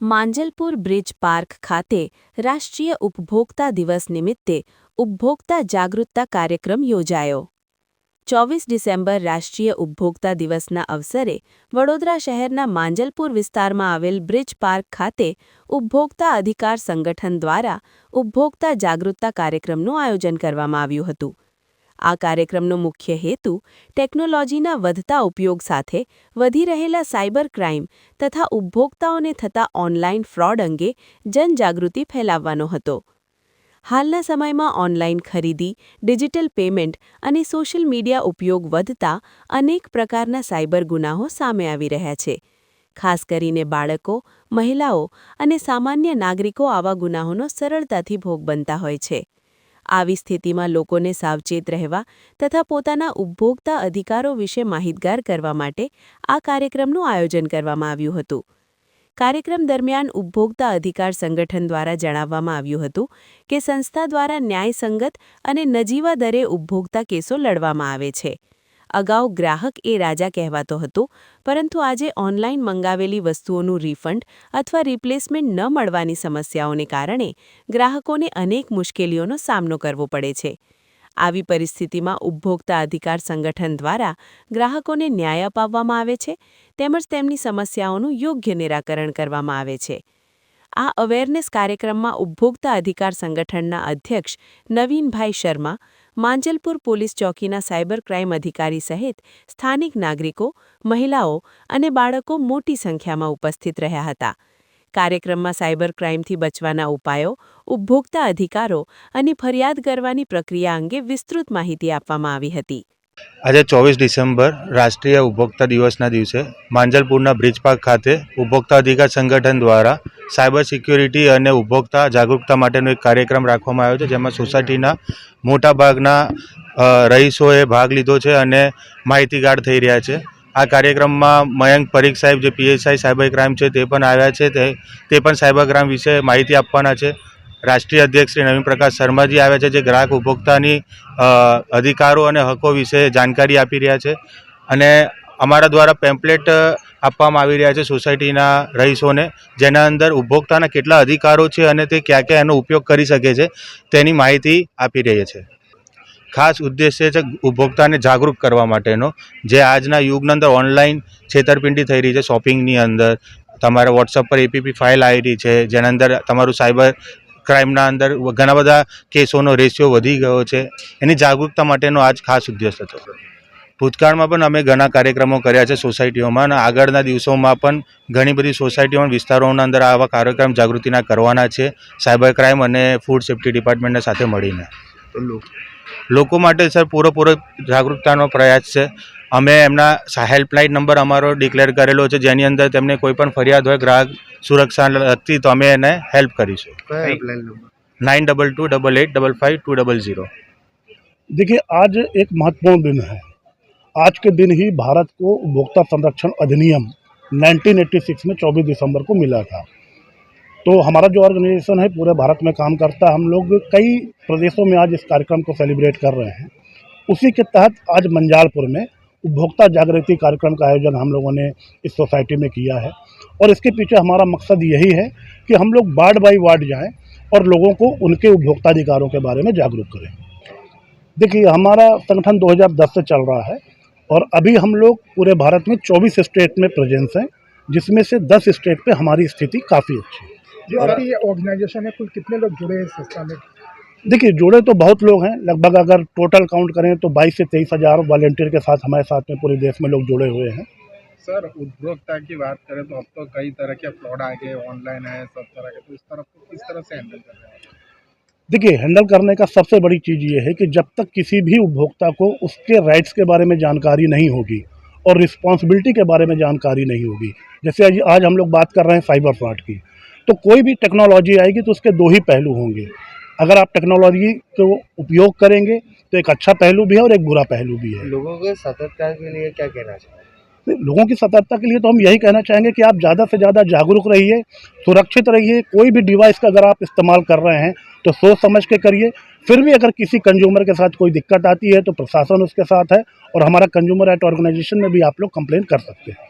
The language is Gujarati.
માંજલપુર બ્રિજ પાર્ક ખાતે રાષ્ટ્રીય ઉપભોક્તા દિવસ નિમિત્તે ઉપભોક્તા જાગૃતતા કાર્યક્રમ યોજાયો. ચોવીસ ડિસેમ્બર રાષ્ટ્રીય ઉપભોક્તા દિવસના અવસરે વડોદરા શહેરના માંજલપુર વિસ્તારમાં આવેલ બ્રિજ પાર્ક ખાતે ઉપભોક્તા અધિકાર સંગઠન દ્વારા ઉપભોક્તા જાગૃતતા કાર્યક્રમનું આયોજન કરવામાં આવ્યું હતું. આ કાર્યક્રમનો મુખ્ય હેતુ ટેકનોલોજીના વધતા ઉપયોગ સાથે વધી રહેલા સાયબર ક્રાઇમ તથા ઉપભોક્તાઓને થતા ઓનલાઇન ફ્રોડ અંગે જનજાગૃતિ ફેલાવવાનો હતો. હાલના સમયમાં ઓનલાઇન ખરીદી, ડિજિટલ પેમેન્ટ અને સોશિયલ મીડિયા ઉપયોગ વધતા અનેક પ્રકારના સાયબર ગુનાહો સામે આવી રહ્યા છે. ખાસ કરીને બાળકો, મહિલાઓ અને સામાન્ય નાગરિકો આવા ગુનાહોનો સરળતાથી ભોગ બનતા હોય છે. આવી સ્થિતિમાં લોકોને સાવચેત રહેવા તથા પોતાના ઉપભોક્તા અધિકારો વિશે માહિતગાર કરવા માટે આ કાર્યક્રમનું આયોજન કરવામાં આવ્યું હતું. કાર્યક્રમ દરમિયાન ઉપભોક્તા અધિકાર સંગઠન દ્વારા જણાવવામાં આવ્યું હતું કે સંસ્થા દ્વારા ન્યાયસંગત અને નજીવા દરે ઉપભોક્તા કેસો લડવામાં આવે છે. અગાઉ ગ્રાહક એ રાજા કહેવાતો હતો, પરંતુ આજે ઓનલાઈન મંગાવેલી વસ્તુઓનું રિફંડ અથવા રિપ્લેસમેન્ટ ન મળવાની સમસ્યાઓને કારણે ગ્રાહકોને અનેક મુશ્કેલીઓનો સામનો કરવો પડે છે. આવી પરિસ્થિતિમાં ઉપભોક્તા અધિકાર સંગઠન દ્વારા ગ્રાહકોને ન્યાય અપાવવામાં આવે છે, તેમજ તેમની સમસ્યાઓનું યોગ્ય નિરાકરણ કરવામાં આવે છે. આ અવેરનેસ કાર્યક્રમમાં ઉપભોક્તા અધિકાર સંગઠનના અધ્યક્ષ નવીનભાઈ શર્મા માંજલપુર પોલીસ ચોકીના સાયબર ક્રાઇમ અધિકારી સહિત સ્થાનિક નાગરિકો, મહિલાઓ અને બાળકો મોટી સંખ્યામાં ઉપસ્થિત રહ્યા હતા. કાર્યક્રમમાં સાયબર ક્રાઇમથી બચવાના ઉપાયો, ઉપભોક્તા અધિકારો અને ફરિયાદ કરવાની પ્રક્રિયા અંગે વિસ્તૃત માહિતી આપવામાં આવી હતી. આજે ચોવીસ ડિસેમ્બર, રાષ્ટ્રીય ઉપભોક્તા દિવસના દિવસે માંજલપુરના બ્રિજ પાર્ક ખાતે ઉપભોક્તા અધિકાર સંગઠન દ્વારા સાયબર સિક્યોરિટી અને ઉપભોક્તા જાગૃતતા માટેનો એક કાર્યક્રમ રાખવામાં આવ્યો છે, જેમાં સોસાયટીના મોટાભાગના રહીશોએ ભાગ લીધો છે અને માહિતીગાર થઈ રહ્યા છે. આ કાર્યક્રમમાં મયંક પરીખ સાહેબ, જે પીએસઆઈ સાયબર ક્રાઇમ છે, તે પણ આવ્યા છે. તે તે પણ સાયબર ક્રાઇમ વિશે માહિતી આપવાના છે. રાષ્ટ્રીય અધ્યક્ષ શ્રી નવીન પ્રકાશ શર્માજી આવ્યા છે, જે ગ્રાહક ઉપભોક્તાની અધિકારો અને હકો વિશે જાણકારી આપી રહ્યા છે. અને અમારા દ્વારા પેમ્પલેટ આપવામાં આવી રહ્યા છે સોસાયટીના રહીશોને, જેના અંદર ઉપભોક્તાના કેટલા અધિકારો છે અને તે ક્યાં ક્યાં એનો ઉપયોગ કરી શકે છે, તેની માહિતી આપી રહી છે. ખાસ ઉદ્દેશ્ય છે ઉપભોક્તાને જાગૃત કરવા માટેનો. જે આજના યુગની અંદર ઓનલાઈન છેતરપિંડી થઈ રહી છે શોપિંગની અંદર. તમારા વોટ્સઅપ પર એપીપી ફાઇલ આવી રહી છે, જેના અંદર તમારું સાયબર ક્રાઇમના અંદર ઘણા બધા કેસોનો રેશિયો વધી ગયો છે. એની જાગૃતતા માટેનો આજ ખાસ ઉદ્દેશ હતો ભૂતકાળમાં પણ અમે ઘણા કાર્યક્રમો કર્યા છે સોસાયટીઓમાં અને આગળના દિવસોમાં પણ ઘણી બધી સોસાયટીઓ વિસ્તારોના અંદર આવા કાર્યક્રમ જાગૃતિના કરવાના છે સાયબર ક્રાઇમ અને ફૂડ સેફ્ટી ડિપાર્ટમેન્ટના સાથે મળીને લોકો માટે સર પૂરેપૂરો જાગૃતતાનો પ્રયાસ છે અમે એમના હેલ્પલાઇન નંબર અમારો ડિક્લેર કરેલો છે જેની અંદર તેમને કોઈ પણ ફરિયાદ હોય ગ્રાહક સુરક્ષા લગતી તો અમે એને હેલ્પ કરીશું nine double two double eight double five two double zero देखिए आज एक महत्वपूर्ण दिन है आज के दिन ही भारत को उपभोक्ता संरक्षण अधिनियम 1986 में 24 दिसंबर को मिला था। तो हमारा जो ऑर्गेनाइजेशन है, पूरे भारत में काम करता है। हम लोग कई प्रदेशों में आज इस कार्यक्रम को सेलिब्रेट कर रहे हैं। उसी के तहत आज मंजालपुर में उपभोक्ता जागृति कार्यक्रम का आयोजन हम लोगों ने इस सोसाइटी में किया है। और इसके पीछे हमारा मकसद यही है कि हम लोग वार्ड बाई वार्ड जाएँ और लोगों को उनके उपभोक्ता अधिकारों के बारे में जागरूक करें। देखिए, हमारा संगठन 2010 से चल रहा है। और अभी हम लोग पूरे भारत में 24 स्टेट में प्रेजेंस हैं जिसमें से 10 स्टेट पे हमारी स्थिति काफ़ी अच्छी है। जो आपकी ऑर्गेनाइजेशन है कुल कितने लोग जुड़े हैं इस संस्था में? देखिए जुड़े तो बहुत लोग हैं लगभग अगर टोटल काउंट करें तो 22 से तेईस हज़ार वॉलेंटियर के साथ हमारे साथ में पूरे देश में लोग जुड़े हुए हैं। सर उपभोक्ता की बात करें तो अब तो कई तरह के फ्रॉड आ गए ऑनलाइन है सब तरह के तो इस तरफ़ को किस तरह से हैंडल कर रहे हैं? देखिए हैंडल करने का सबसे बड़ी चीज़ ये है कि जब तक किसी भी उपभोक्ता को उसके राइट्स के बारे में जानकारी नहीं होगी और रिस्पॉन्सिबिलिटी के बारे में जानकारी नहीं होगी, जैसे आज आज हम लोग बात कर रहे हैं साइबर फ्रॉड की तो कोई भी टेक्नोलॉजी आएगी तो उसके दो ही पहलू होंगे। अगर आप टेक्नोलॉजी को उपयोग करेंगे तो एक अच्छा पहलू भी है और एक बुरा पहलू भी है। लोगों को सतर्कता के लिए क्या कहना चाहिए लोगों की सतर्कता के लिए तो हम यही कहना चाहेंगे कि आप ज़्यादा से ज़्यादा जागरूक रहिए, सुरक्षित रहिए। कोई भी डिवाइस का अगर आप इस्तेमाल कर रहे हैं तो सोच समझ के करिए। फिर भी अगर किसी कंज्यूमर के साथ कोई दिक्कत आती है तो प्रशासन उसके साथ है और हमारा कंज्यूमर राइट ऑर्गेनाइजेशन में भी आप लोग कंप्लेन कर सकते हैं।